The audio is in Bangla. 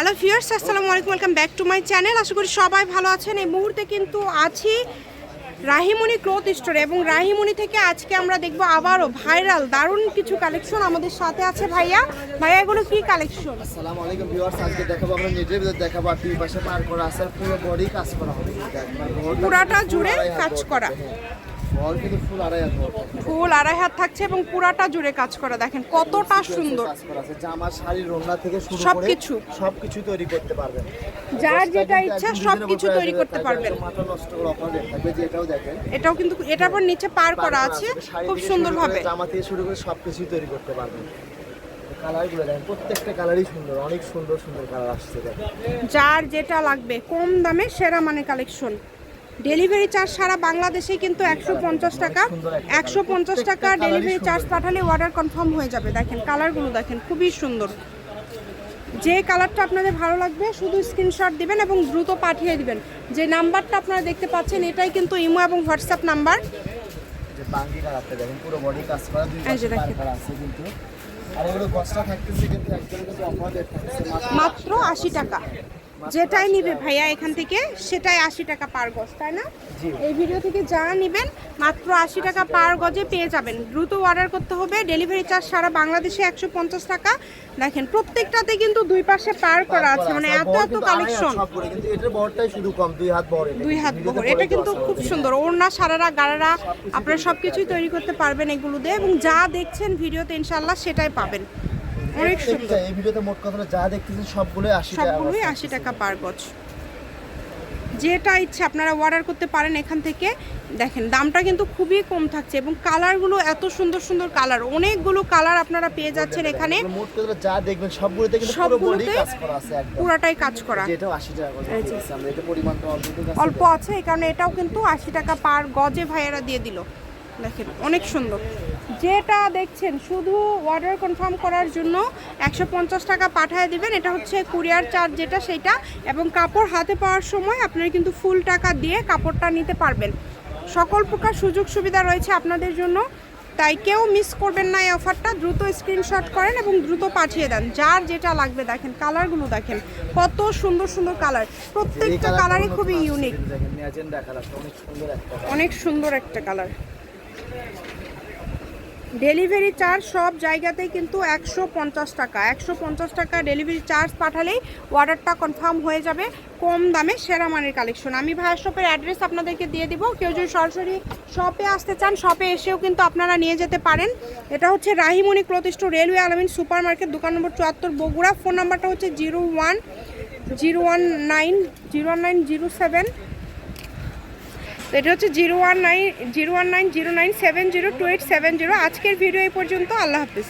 হ্যালো ভিউয়ার্স আসসালামু আলাইকুম welcome back to my channel. আশা করি সবাই ভালো আছেন। এই মুহূর্তে কিন্তু আছি রাহিমণি ক্লথ স্টোরে এবং রাহিমণি থেকে আজকে আমরা দেখব আবারও ভাইরাল দারুণ কিছু কালেকশন আমাদের সাথে আছে ভাইয়া। ভাইয়া এগুলো কি কালেকশন আসসালামু আলাইকুম ভিউয়ার্স আজকে দেখাবো আমরা ভিতর দেখাবো আর দুই পাশে পার করা আছে পুরো বডি কাজ করা হবে। পুরাটা জুড়ে কাজ করা। ফুল আড়াই হাত থাকছে। এবং পুরাটা জুড়ে কাজ করা দেখেন কতটা সুন্দর। আছে। জামা শাড়ি রোনা থেকে শুরু করে সবকিছু। সবকিছু তৈরি করতে পারবেন। যার যেটা ইচ্ছা সবকিছু তৈরি করতে পারবেন। মাথা নষ্ট করে অফার থাকবে যে এটাও দেখেন। এটাও কিন্তু এটার পর নিচে পার করা আছে খুব সুন্দরভাবে জামা থেকে শুরু করে সবকিছু তৈরি করতে পারবেন। কালারগুলো দেখেন প্রত্যেকটা কালারই সুন্দর অনেক সুন্দর সুন্দর কালার আসছে দেখেন। যার যেটা লাগবে কম দামে সেরা মানে কালেকশন ডেলিভারি চার্জ সারা বাংলাদেশে কিন্তু একশো পঞ্চাশ টাকা। একশো পঞ্চাশ টাকা ডেলিভারি চার্জ পাঠালে অর্ডার কনফার্ম হয়ে যাবে। দেখেন কালারগুলো দেখেন খুবই সুন্দর। যে কালারটা আপনাদের ভালো লাগবে শুধু স্ক্রিনশট দিবেন এবং দ্রুত পাঠিয়ে দিবেন। যে নাম্বারটা আপনারা দেখতে পাচ্ছেন এটাই কিন্তু ইমো এবং হোয়াটসঅ্যাপ নাম্বার মাত্র আশি টাকা। যেটাই নিবে ভাইয়া এখান থেকে সেটাই আশি টাকা পার গজ তাই না? এই ভিডিও থেকে যা নেবেন মাত্র আশি টাকা পার গজে পেয়ে যাবেন। দ্রুত অর্ডার করতে হবে ডেলিভারি চার্জ সারা বাংলাদেশে একশো পঞ্চাশ টাকা। দেখেন প্রত্যেকটাতে কিন্তু দুই পাশে পার করা আছে। মানে এত এত কালেকশন দুই হাত দুই হাত বহর এটা কিন্তু খুব। সুন্দর। ওড়না সারারা গাড়ারা আপনারা সব কিছুই তৈরি করতে পারবেন এগুলো দিয়ে এবং যা দেখছেন ভিডিওতে ইনশাল্লাহ সেটাই পাবেন। অনেক সুন্দর। এই ভিডিওতে মোট কথা যা দেখতেছেন সবগুলোই আশি টাকা সবগুলোই টাকা পার গজ যেটা ইচ্ছে আপনারা অর্ডার করতে পারেন এখান থেকে। দেখেন দামটা কিন্তু খুবই কম থাকছে এবং কালারগুলো এত সুন্দর সুন্দর কালার অনেকগুলো কালার আপনারা পেয়ে যাচ্ছেন এখানে। যা দেখবেন সবগুলোতে কিন্তু পুরাটাই কাজ করা। অল্প আছে এই কারণে এটাও কিন্তু আশি টাকা পার গজে ভাইয়েরা দিয়ে দিল। দেখেন অনেক সুন্দর। যেটা দেখছেন শুধু অর্ডার কনফার্ম করার জন্য একশো পঞ্চাশ টাকা পাঠিয়ে দিবেন। এটা হচ্ছে কুরিয়ার চার্জ যেটা সেটা এবং কাপড় হাতে পাওয়ার সময় আপনারা কিন্তু ফুল টাকা দিয়ে কাপড়টা নিতে পারবেন। সকল প্রকার সুযোগ সুবিধা রয়েছে আপনাদের জন্য তাই কেউ মিস করবেন না এই অফারটা দ্রুত স্ক্রিনশট করেন এবং দ্রুত পাঠিয়ে দেন। যার যেটা লাগবে দেখেন কালারগুলো দেখেন কত সুন্দর সুন্দর কালার প্রত্যেকটা কালারই খুবই ইউনিক। অনেক সুন্দর একটা কালার ডেলিভারি চার্জ সব জায়গাতেই কিন্তু একশো পঞ্চাশ টাকা। একশো পঞ্চাশ টাকা ডেলিভারি চার্জ পাঠালেই অর্ডারটা কনফার্ম হয়ে যাবে কম দামে সেরা মানের কালেকশন আমি ভাইয়ের শপের অ্যাড্রেস আপনাদেরকে দিয়ে দিব। কেউ যদি সরাসরি শপে আসতে চান শপে এসেও কিন্তু আপনারা নিয়ে যেতে পারেন। এটা হচ্ছে রাহিমণি প্রতিষ্ঠ রেলওয়ে আলামিন সুপার মার্কেট দোকান নম্বর চুয়াত্তর, বগুড়া। ফোন নাম্বারটা হচ্ছে zero one zero one nine zero one nine zero seven এটা হচ্ছে zero one nine, zero one nine, zero nine seven zero, two eight seven zero. আজকের ভিডিও এই পর্যন্ত। আল্লাহ হাফিজ।